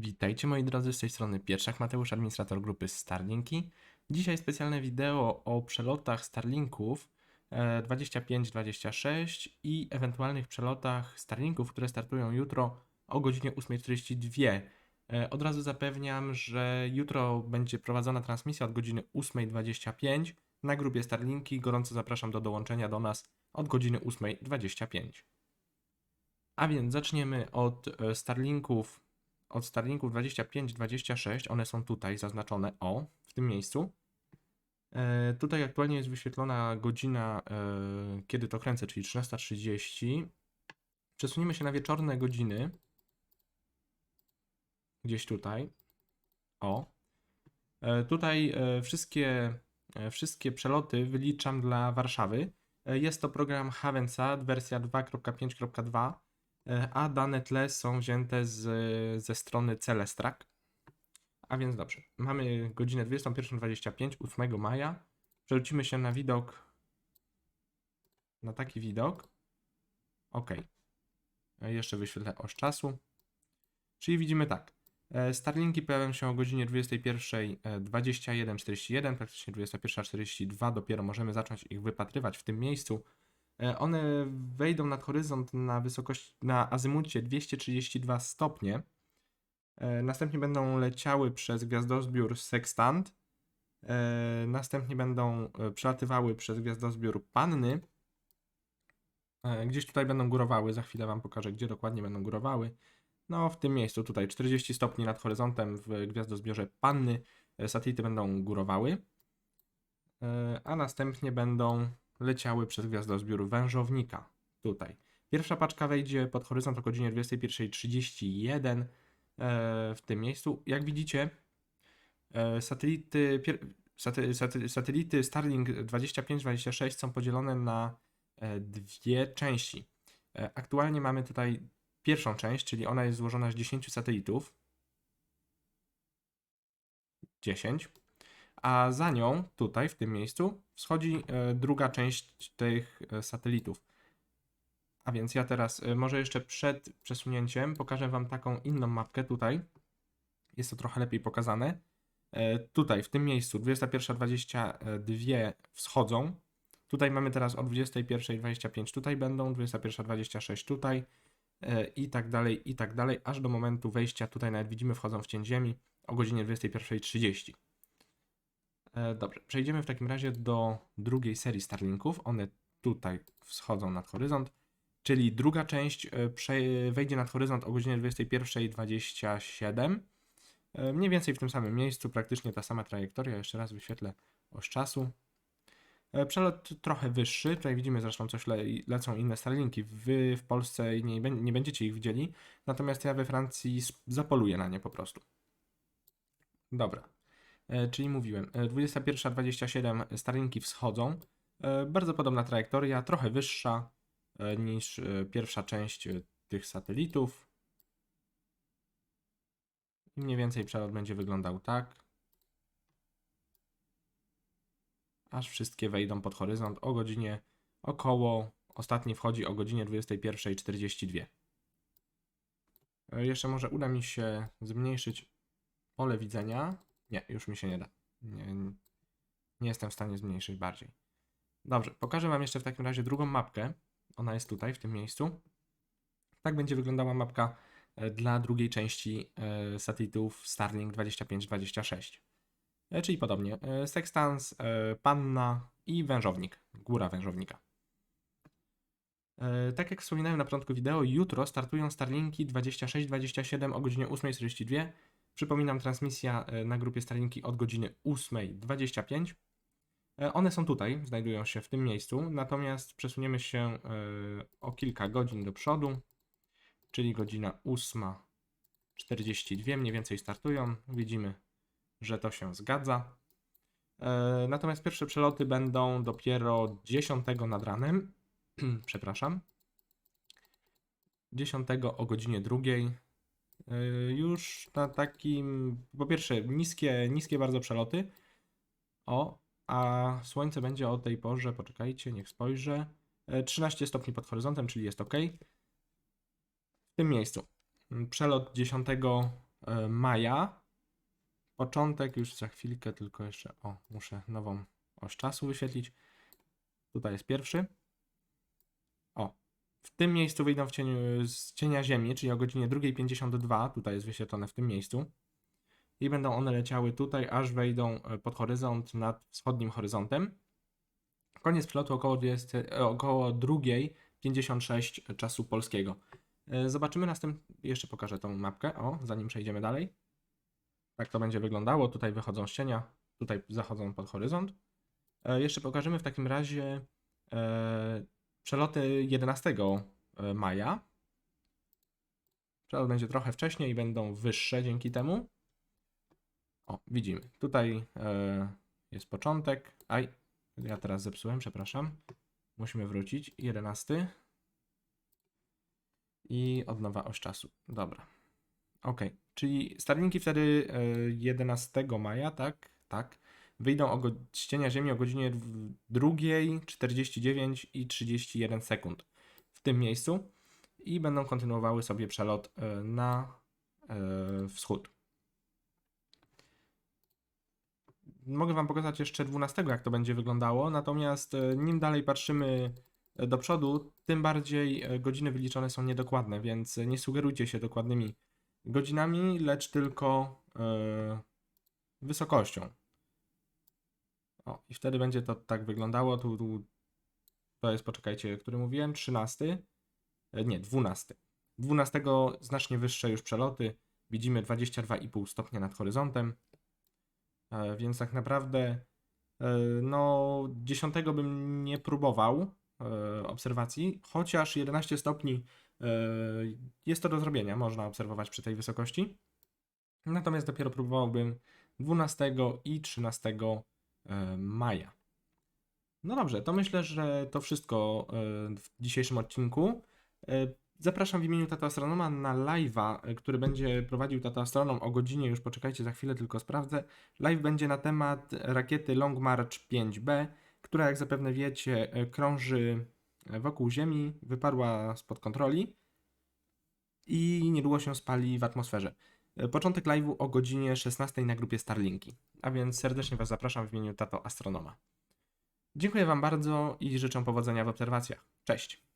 Witajcie moi drodzy, z tej strony Pierszak Mateusz, administrator grupy Starlinki. Dzisiaj specjalne wideo o przelotach Starlinków e, 25-26 i ewentualnych przelotach Starlinków, które startują jutro o godzinie 8.42. E, Od razu zapewniam, że jutro będzie prowadzona transmisja od godziny 8.25 na grupie Starlinki. Gorąco zapraszam do dołączenia do nas od godziny 8.25. A więc zaczniemy od e, Starlinków od Starlinków 25-26, one są tutaj zaznaczone, o, w tym miejscu. E, tutaj aktualnie jest wyświetlona godzina, e, kiedy to kręcę, czyli 13.30. Przesuniemy się na wieczorne godziny. Gdzieś tutaj. O. E, tutaj e, wszystkie, e, wszystkie przeloty wyliczam dla Warszawy. E, Jest to program Havensat, wersja 2.5.2 e, a dane tle są wzięte z, ze strony Celestrak. A więc dobrze, mamy godzinę 21.25, 8 maja. Przerzucimy się na widok, na taki widok. Ok. E, Jeszcze wyświetlę oś czasu. Czyli widzimy tak. e, Starlinki pojawią się o godzinie 21.41.41, praktycznie 21.42. Dopiero możemy zacząć ich wypatrywać w tym miejscu. E, One wejdą nad horyzont na wysokości, na azymucie 232 stopnie. E, Następnie będą leciały przez gwiazdozbiór Sextant. E, Następnie będą przelatywały przez gwiazdozbiór Panny. Gdzieś tutaj będą górowały. Za chwilę Wam pokażę, gdzie dokładnie będą górowały. No, w tym miejscu tutaj 40 stopni nad horyzontem w gwiazdozbiorze Panny. Satelity będą górowały. A następnie będą leciały przez gwiazdozbiór wężownika. Tutaj. Pierwsza paczka wejdzie pod horyzont o godzinie 21.31 e, w tym miejscu. Jak widzicie, e, satelity, satelity Starlink 25-26 są podzielone na e, dwie części. Aktualnie mamy tutaj pierwszą część, czyli ona jest złożona z 10 satelitów. 10 a za nią, tutaj w tym miejscu, wschodzi e, druga część tych e, satelitów. A więc ja teraz, e, może jeszcze przed przesunięciem, pokażę Wam taką inną mapkę tutaj. Jest to trochę lepiej pokazane. Tutaj, w tym miejscu, 21.22 wschodzą. Tutaj mamy teraz o 21.25 tutaj będą, 21.26 tutaj i tak dalej, i tak dalej, aż do momentu wejścia, tutaj nawet widzimy, wchodzą w cień ziemi o godzinie 21.30. E, Dobrze, przejdziemy w takim razie do drugiej serii Starlinków. One tutaj wschodzą nad horyzont, czyli druga część e, wejdzie nad horyzont o godzinie 21.27. E, Mniej więcej w tym samym miejscu, praktycznie ta sama trajektoria. Jeszcze raz wyświetlę oś czasu. Przelot trochę wyższy, tutaj widzimy zresztą coś le lecą inne Starlinki. Wy w Polsce nie, nie będziecie ich widzieli, natomiast ja we Francji zapoluję na nie po prostu. Dobra. E, czyli mówiłem, e, 21.27 Starlinki wschodzą. E, Bardzo podobna trajektoria, trochę wyższa e, niż e, pierwsza część e, tych satelitów. I mniej więcej przelot będzie wyglądał tak. Aż wszystkie wejdą pod horyzont o godzinie około, ostatni wchodzi o godzinie 21.42. E, Jeszcze może uda mi się zmniejszyć pole widzenia. Nie, już mi się nie da. Nie, nie jestem w stanie zmniejszyć bardziej. Dobrze, pokażę Wam jeszcze w takim razie drugą mapkę. Ona jest tutaj, w tym miejscu. Tak będzie wyglądała mapka e, dla drugiej części e, satelitów Starlink 2526. E, Czyli podobnie. Sextans, e, Panna i Wężownik. Góra Wężownika. Tak jak wspominałem na początku wideo, jutro startują Starlinki 26-27 o godzinie 8.42. Przypominam, transmisja e, na grupie Starlinki od godziny 8.25. E, One są tutaj, znajdują się w tym miejscu, natomiast przesuniemy się e, o kilka godzin do przodu, czyli godzina 8.42 mniej więcej startują. Widzimy, że to się zgadza. Natomiast pierwsze przeloty będą dopiero 10 nad ranem. Przepraszam. 10 o godzinie drugiej. E, Już na takim, po pierwsze, niskie, niskie bardzo przeloty. O, a słońce będzie o tej porze, poczekajcie, niech spojrzę. e, 13 stopni pod horyzontem, czyli jest ok. W tym miejscu. Mm, Przelot 10 e, maja. Początek już za chwilkę, tylko jeszcze, o, muszę nową oś czasu wyświetlić. Tutaj jest pierwszy. W tym miejscu wyjdą w cieniu, z cienia Ziemi, czyli o godzinie 2.52, tutaj jest wyświetlone w tym miejscu. I będą one leciały tutaj, aż wejdą e, pod horyzont nad wschodnim horyzontem. Koniec przelotu około, 20, e, około 2.56 czasu polskiego. E, Zobaczymy następnie, jeszcze pokażę tą mapkę, o, zanim przejdziemy dalej. Tak to będzie wyglądało, tutaj wychodzą z cienia, tutaj zachodzą pod horyzont. Jeszcze pokażemy w takim razie przeloty 11 e, maja. Przelot będzie trochę wcześniej i będą wyższe dzięki temu. O, widzimy. Tutaj e, jest początek. Aj, ja teraz zepsułem, przepraszam. Musimy wrócić. 11. I od nowa oś czasu. Dobra. Ok, czyli Starlinki wtedy e, 11 maja, tak? Tak. Wyjdą o z cienia Ziemi o godzinie 2.49 i 31 sekund w tym miejscu i będą kontynuowały sobie przelot e, na e, wschód. Mogę Wam pokazać jeszcze 12, jak to będzie wyglądało, natomiast e, nim dalej patrzymy do przodu, tym bardziej godziny wyliczone są niedokładne, więc nie sugerujcie się dokładnymi godzinami, lecz tylko wysokością. O, i wtedy będzie to tak wyglądało. Tu, tu to jest, poczekajcie, który mówiłem, 13. E, Nie, 12. 12 znacznie wyższe już przeloty. Widzimy 22,5 stopnia nad horyzontem. E, Więc tak naprawdę e, no 10 bym nie próbował obserwacji, chociaż 11 stopni jest to do zrobienia, można obserwować przy tej wysokości. Natomiast dopiero próbowałbym 12 i 13 e, maja. No dobrze, to myślę, że to wszystko e, w dzisiejszym odcinku. E, Zapraszam w imieniu Tata Astronoma na live'a, e, który będzie prowadził Tata Astronom o godzinie, już poczekajcie, za chwilę tylko sprawdzę. Live będzie na temat rakiety Long March 5B, która jak zapewne wiecie e, krąży wokół Ziemi, wyparła spod kontroli i niedługo się spali w atmosferze. E, Początek live'u o godzinie 16 na grupie Starlinki, a więc serdecznie Was zapraszam w imieniu Tato Astronoma. Dziękuję Wam bardzo i życzę powodzenia w obserwacjach. Cześć!